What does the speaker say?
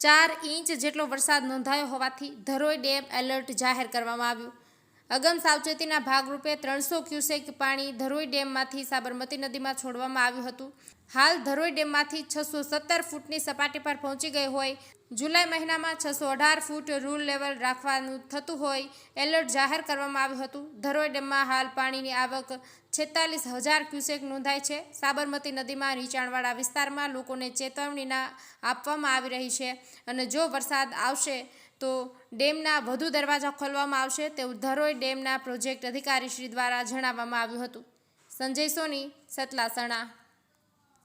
ચાર ઇંચ જેટલો વરસાદ નોંધાયો હોવાથી ધરોઈ ડેમ એલર્ટ જાહેર કરવામાં આવ્યું. અગમ સાવચેતીના ભાગરૂપે ત્રણસો ક્યુસેક પાણી ધરોઈ ડેમમાંથી સાબરમતી નદીમાં છોડવામાં આવ્યું હતું. હાલ ધરોઈ ડેમમાંથી છસો સત્તર ફૂટની સપાટી પર પહોંચી ગઈ હોય. જુલાઈ મહિનામાં છસો અઢાર ફૂટ રૂલ લેવલ રાખવાનું થતું હોય એલર્ટ જાહેર કરવામાં આવ્યું હતું. ધરોઈ ડેમમાં હાલ પાણીની આવક છેતાલીસ હજાર ક્યુસેક નોંધાય છે. સાબરમતી નદીમાં નીચાણવાળા વિસ્તારમાં લોકોને ચેતવણીના આપવામાં આવી રહી છે અને જો વરસાદ આવશે તો ડેમના વધુ દરવાજા ખોલવામાં આવશે તેવું ધરોઈ ડેમના પ્રોજેક્ટ અધિકારીશ્રી દ્વારા જણાવવામાં આવ્યું હતું. સંજય સોની, સતલાસણા.